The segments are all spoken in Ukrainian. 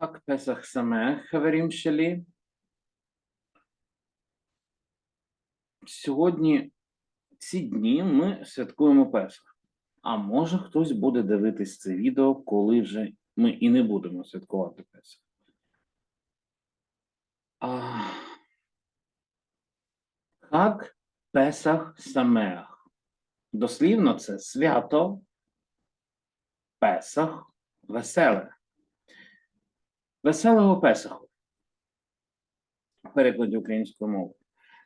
Хак Песах Самех, хаверім шелі. Сьогодні ці дні ми святкуємо Песах. А може хтось буде дивитись це відео, коли вже ми і не будемо святкувати Песах. А... Хак Песах Самеах. Дослівно це свято Песах веселе. Веселого Песаху. В перекладі української мови.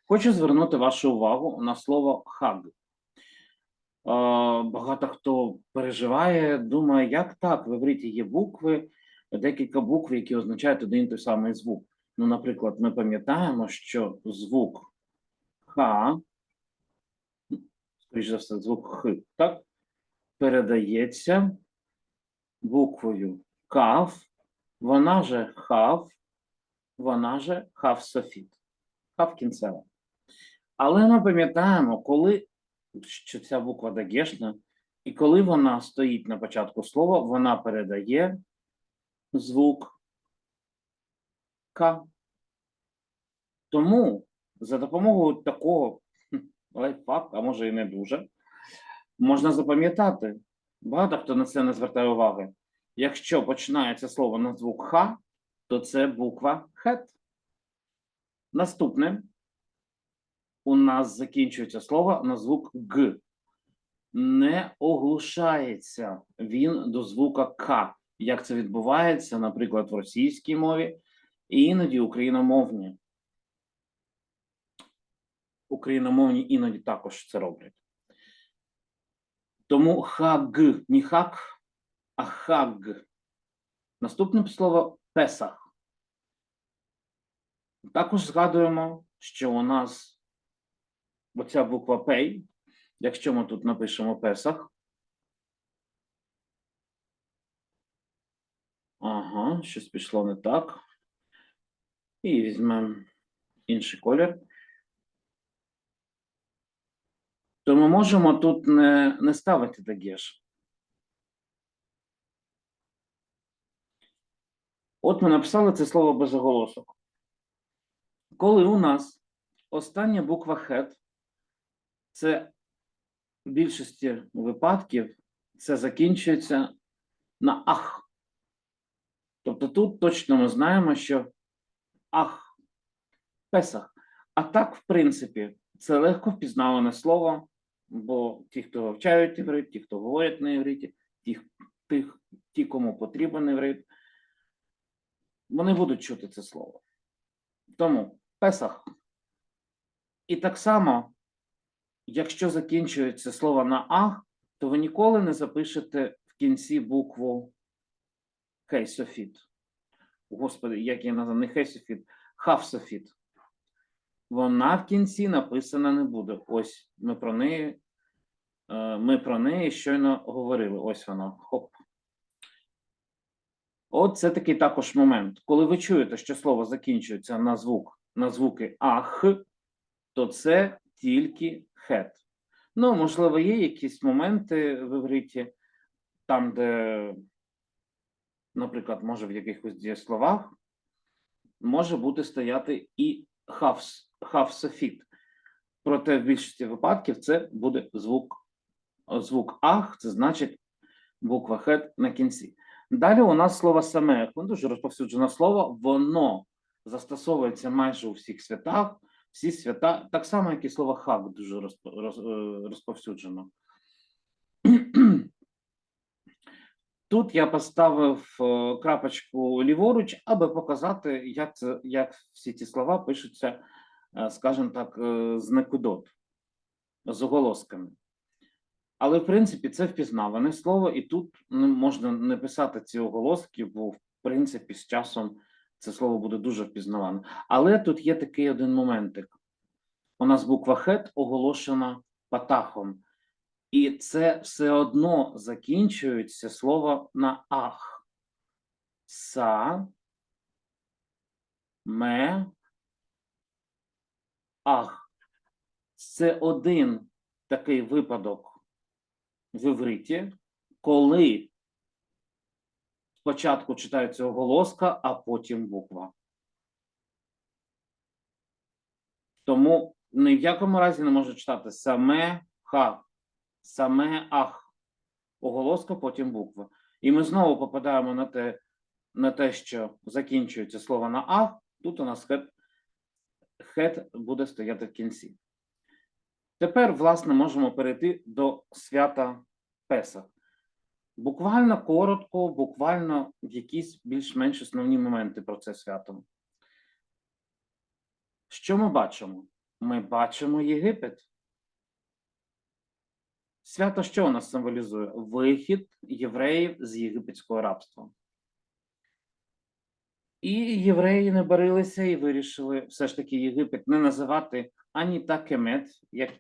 Хочу звернути вашу увагу на слово хаг. Е, Багато хто переживає, думає, як так, в івриті є букви, декілька букв, які означають один і той самий звук. Ну, наприклад, ми пам'ятаємо, що звук Х, скоріш за все, звук Х, так, передається буквою Кав, вона же Хав, вона же Хав Софіт. Хав кінцева. Але ми пам'ятаємо, коли що ця буква дагешна, і коли вона стоїть на початку слова, вона передає звук К. Тому за допомогою такого лайфхаку, а може і не дуже, можна запам'ятати. Багато хто на це не звертає уваги. Якщо починається слово на звук Х, то це буква хет. Наступне у нас закінчується слово на звук Г. Не оглушається він до звука К. Як це відбувається, наприклад, в російській мові і іноді україномовні. Україномовні іноді також це роблять. Тому хаг, не хак, а хаг. Наступне слово Песах. Також згадуємо, що у нас оця буква Пей, якщо ми тут напишемо Песах. Ага, щось пішло не так. І візьмемо інший колір. То ми можемо тут не, не ставити дагеш. От ми написали це слово без оголосок. Коли у нас остання буква хет, це в більшості випадків це закінчується на ах. Тобто тут точно ми знаємо, що ах, песах. А так, в принципі, це легко впізнаване слово, бо ті, хто вивчають іврит, ті, хто говорять на івриті, ті, тих, ті, кому потрібен іврит, вони будуть чути це слово. Тому Песах. І так само, якщо закінчується слово на ах, то ви ніколи не запишете в кінці букву Хейсофіт. Господи, як я назвав, не Хейсофіт, Хавсофіт. Вона в кінці написана не буде. Ось ми про неї, е, ми про неї щойно говорили. Ось вона. Хоп. От це такий також момент. Коли ви чуєте, що слово закінчується на звук, на звуки ах, то це тільки хет. Ну, можливо, є якісь моменти в івриті, там, де, наприклад, може в якихось дієсловах може бути стояти і хавс, хавсофіт. Проте в більшості випадків це буде звук, звук ах, це значить буква хет на кінці. Далі у нас слово воно дуже розповсюджене слово, воно застосовується майже у всіх святах. Всі свята, так само, як і слово хак дуже е, розповсюджено. Тут я поставив е, крапочку ліворуч, аби показати, як, це, як всі ці слова пишуться, е, скажімо так, з некудот, з оголосками. Але, в принципі, це впізнаване слово, і тут ну, можна не писати ці оголоски, бо, в принципі, з часом це слово буде дуже впізнаване. Але тут є такий один моментик. У нас буква хет оголошена патахом. І це все одно закінчується слово на ах. Са, ме, ах. Це один такий випадок в івриті, коли спочатку читається оголоска, а потім буква. Тому ні в якому разі не може читати саме ха, саме ах. Оголоска, потім буква. І ми знову попадаємо на те, на те, що закінчується слово на ах. Тут у нас хет, хет буде стояти в кінці. Тепер, власне, можемо перейти до свята Песах. Буквально коротко, буквально якісь більш-менш основні моменти про це свято. Що ми бачимо? Ми бачимо Єгипет. Свято що у нас символізує? Вихід євреїв з єгипетського рабства. І євреї не барилися і вирішили все ж таки Єгипет не називати ані Такемет, як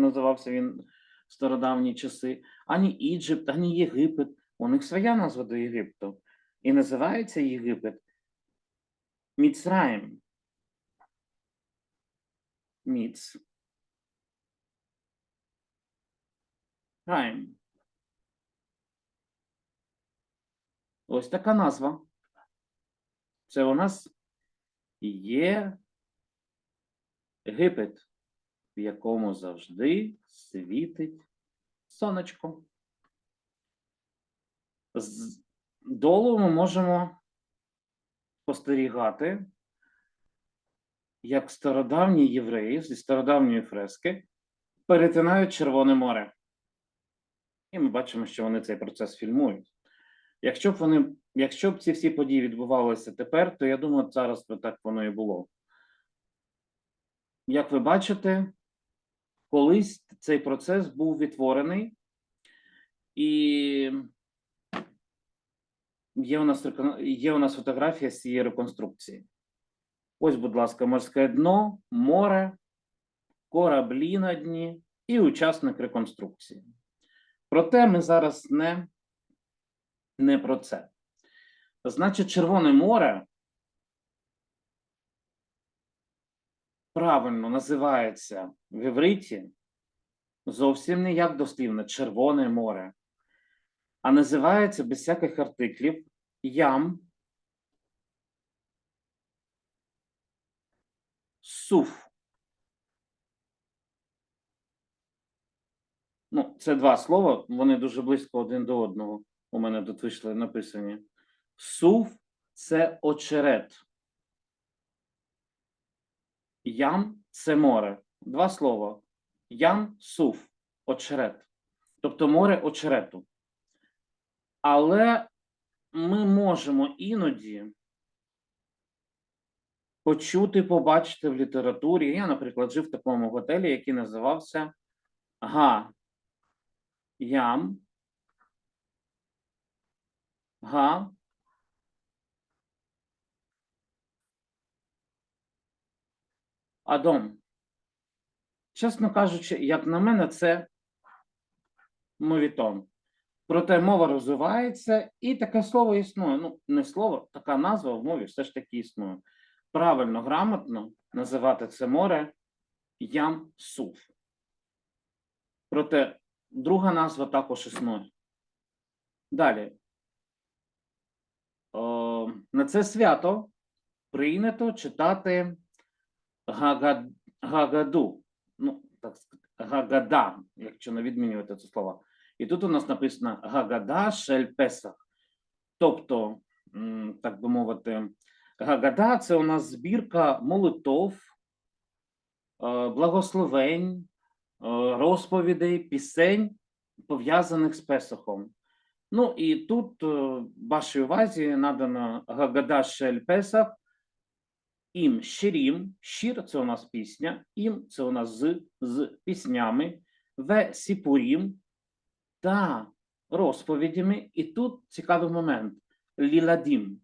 називався він в стародавні часи, ані Іджипт, ані Єгипет. У них своя назва до Єгипту. І називається Єгипет Міцраєм. Міц. Раєм. Ось така назва. Це у нас є Єгипет, в якому завжди світить сонечко. З долу ми можемо спостерігати, як стародавні євреї зі стародавньої фрески перетинають Червоне море. І ми бачимо, що вони цей процес фільмують. Якщо б вони, якщо б ці всі події відбувалися тепер, то я думаю, зараз би так воно і було. Як ви бачите, колись цей процес був відтворений, і є у нас, є у нас фотографія з цієї реконструкції. Ось, будь ласка, морське дно, море, кораблі на дні і учасник реконструкції. Проте ми зараз не, не про це. Значить, Червоне море правильно називається в івриті зовсім не як дослівне Червоне море, а називається без всяких артиклів ям суф. Ну, це два слова, вони дуже близько один до одного. У мене тут вийшли написані. Суф це очерет. Ям це море. Два слова. Ям суф, очерет. Тобто море очерету. Але ми можемо іноді почути, побачити в літературі. Я, наприклад, жив в такому готелі, який називався Га. Ям. Га. Адом. Чесно кажучи, як на мене, це мовітон. Проте мова розвивається, і таке слово існує. Ну, не слово, така назва в мові все ж таки існує. Правильно, грамотно називати це море Ям Суф. Проте друга назва також існує. Далі. О, на це свято прийнято читати Гагаду. Ну, так сказати, Гагада, якщо не відмінювати це слово. І тут у нас написано Гагада Шель Песах. Тобто, так би мовити, Гагада це у нас збірка молитов, е, благословень, е, розповідей, пісень, пов'язаних з Песохом. Ну і тут е, вашій увазі надано Гагада Шель Песах, ім щирім, щир це у нас пісня, ім це у нас з, з піснями, ве сіпурім та розповідями. І тут цікавий момент ліладім.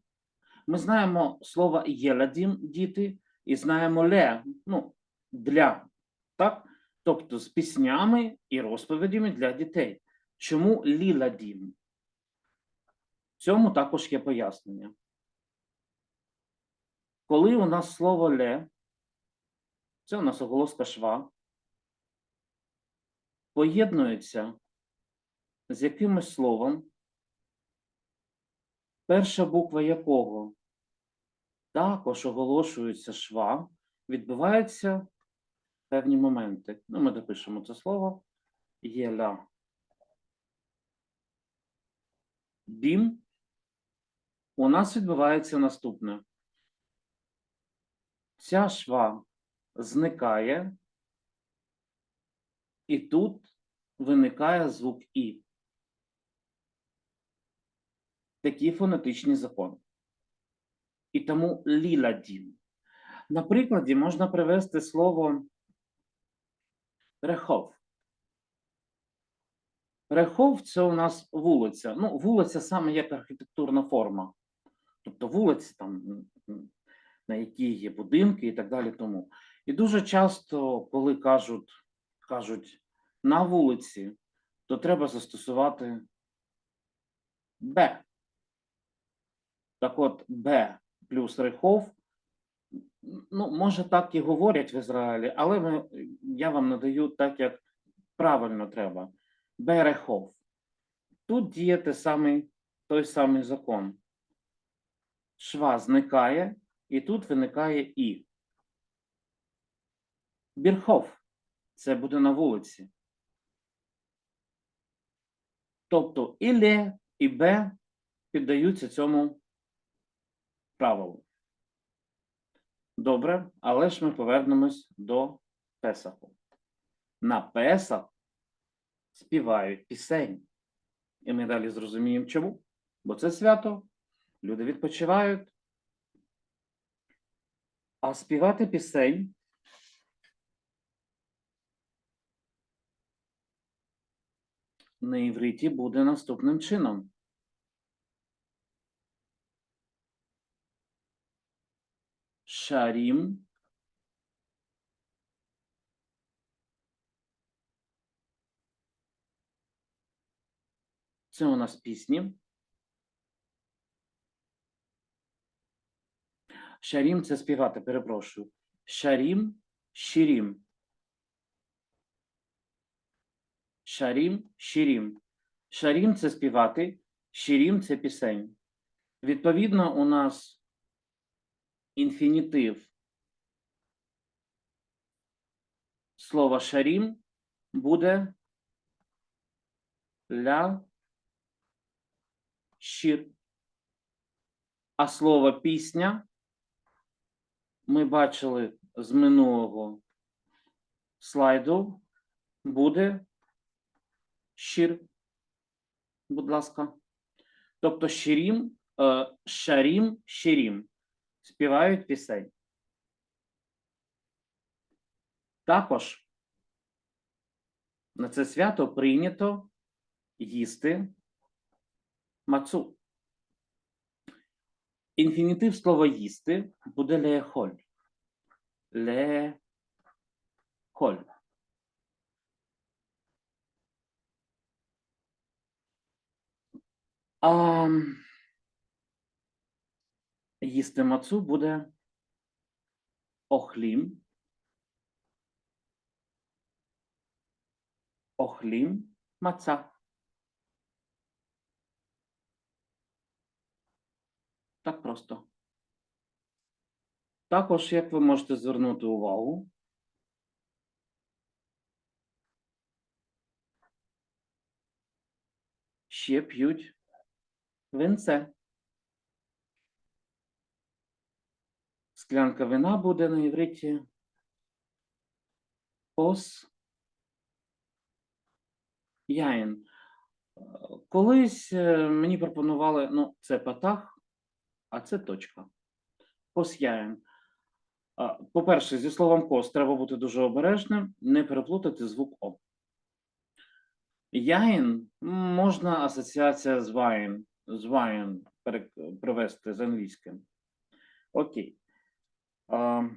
Ми знаємо слово єладім діти, і знаємо ле, ну, для, так? Тобто з піснями і розповідями для дітей. Чому ліладім? В цьому також є пояснення. Коли у нас слово ле, це у нас оголоска шва, поєднується з якимось словом, перша буква якого також оголошується шва, відбуваються певні моменти. Ну, ми допишемо це слово. Єля. Дім. У нас відбувається наступне. Ця шва зникає, і тут виникає звук І. Такі фонетичні закони. І тому ліладін. На прикладі можна привести слово рехов. Рехов це у нас вулиця. Ну, вулиця саме як архітектурна форма. Тобто вулиці, там, на якій є будинки і так далі. Тому. І дуже часто, коли кажуть, кажуть на вулиці, то треба застосувати Б. Так от Б плюс рехов, ну, може, так і говорять в Ізраїлі, але ми, я вам надаю так, як правильно треба. Берехов. Тут діє те самий, той самий закон. Шва зникає, і тут виникає І. Бірхов. Це буде на вулиці. Тобто і Ле, і Б піддаються цьому правилу. Добре, але ж ми повернемось до Песаху. На Песах співають пісень. І ми далі зрозуміємо, чому. Бо це свято, люди відпочивають. А співати пісень на івриті буде наступним чином. Шарім. Це у нас пісні. Шарім це співати, перепрошую. Шарім, щирім. Шарім, щирім. Шарім це співати, щирім це пісень. Відповідно, у нас інфінітив слова шарім буде ля щир. А слово пісня ми бачили з минулого слайду буде щир. Будь ласка. Тобто щирім, е, шарім, щирім. Співають пісень. Також на це свято прийнято їсти мацу. Інфінітив слова їсти буде лехоль. Лехоль. А їсти мацу буде охлім. Охлім маца. Так просто. Також, як ви можете звернути увагу, ще п'ють винце. Склянка вина буде на івриті пос яїн. Колись е, мені пропонували, ну, це патах, а це точка. Посяєм. А, По-перше, зі словом кос треба бути дуже обережним, не переплутати звук О. Яїн можна асоціація з вайн, з вайн привести з англійським. Окей. А,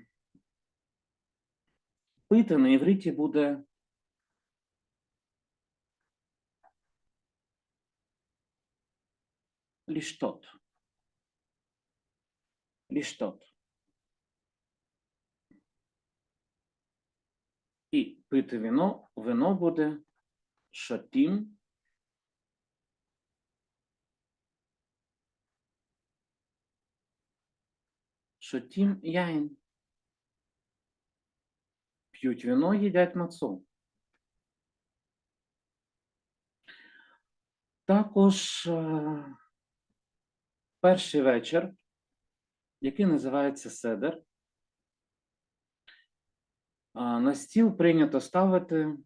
Пити на івриті буде ліштот. Ліштот. І пити вино, вино буде шотім. Шотім яйн. П'ють вино, їдять мацу. Також е, перший вечір, який називається Седер. На стіл прийнято ставити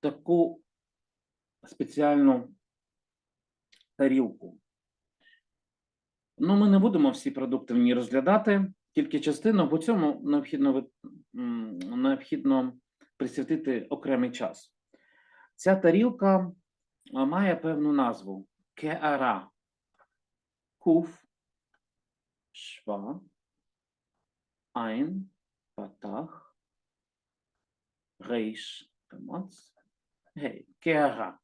таку спеціальну тарілку. Ну, ми не будемо всі продукти в ній розглядати, тільки частину, бо цьому необхідно, необхідно присвятити окремий час. Ця тарілка має певну назву Кеара. Куф, Шва, Айн, Патах, Рейш, Камац, Гей, Кеара.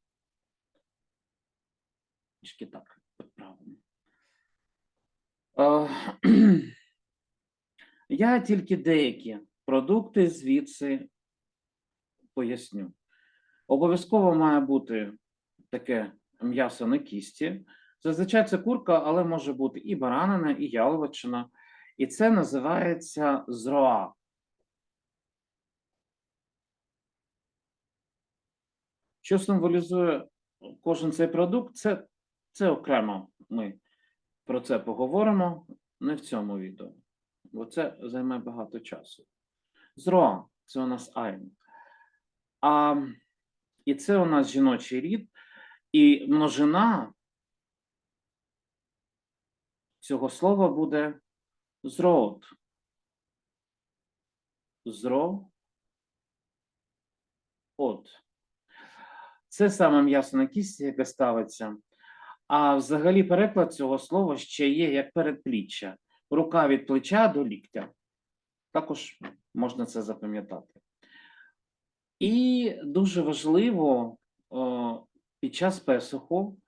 Трішки так підправимо. Е, Я тільки деякі продукти звідси поясню. Обов'язково має бути таке м'ясо на кісті. Зазвичай це курка, але може бути і баранина, і яловичина. І це називається зроа. Що символізує кожен цей продукт, це, це окремо ми про це поговоримо не в цьому відео, бо це займе багато часу. Зроа це у нас айн. А, і це у нас жіночий рід, і множина цього слова буде зроот. Зро. От. Це саме м'ясо на кісті, яке ставиться. А взагалі переклад цього слова ще є як передпліччя. Рука від плеча до ліктя. Також можна це запам'ятати. І дуже важливо під час песоху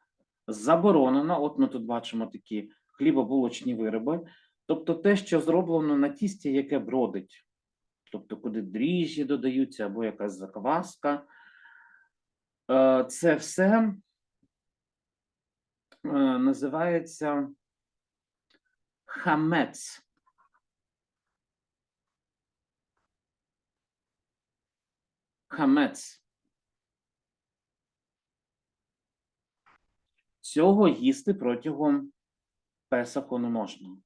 заборонено, от ми тут бачимо такі хлібобулочні вироби, тобто те, що зроблено на тісті, яке бродить, тобто куди дріжджі додаються або якась закваска. Е, Це все е, називається хамець. Хамець. Цього їсти протягом песаху не можна.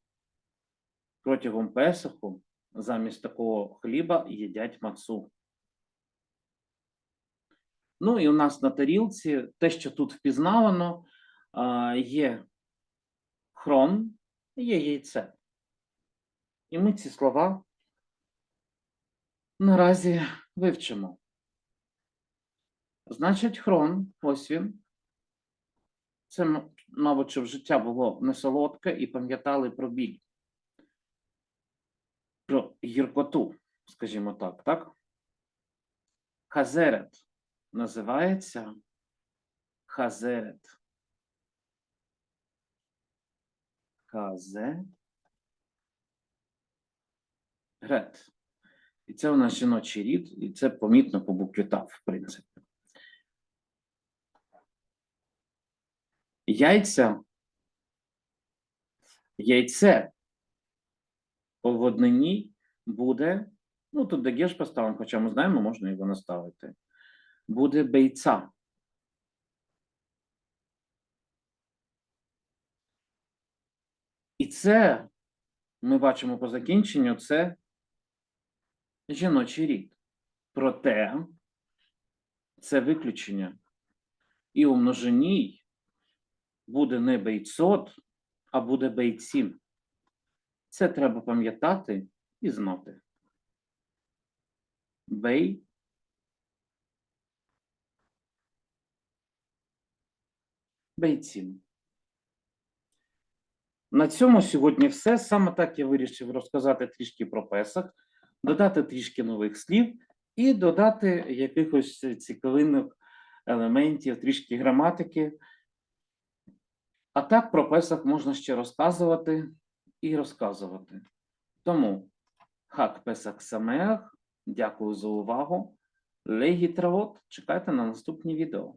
Протягом песаху замість такого хліба їдять мацу. Ну і у нас на тарілці те, що тут впізнавано, є хрон, є яйце. І ми ці слова наразі вивчимо. Значить, хрон, ось він. Це, мабуть, щоб життя було не солодке і пам'ятали про біль. Про гіркоту, скажімо так, так? Хазерет називається хазерет. Хазерет. І це у нас жіночий рід, і це помітно по букві ТАВ, в принципі. Яйця. Яйце в однині буде, ну тут дегеш поставимо, хоча ми знаємо, можна його наставити. Буде бейця. І це ми бачимо по закінченню, це жіночий рід. Проте це виключення. І у множині буде не бейцот, а буде бейцім. Це треба пам'ятати і знати. Бей. Бейцім. На цьому сьогодні все. Саме так я вирішив розказати трішки про Песах, додати трішки нових слів і додати якихось цікавинок елементів, трішки граматики. А так про Песах можна ще розказувати і розказувати. Тому хак Песах Самеах. Дякую за увагу. Легітравот. Чекайте на наступні відео.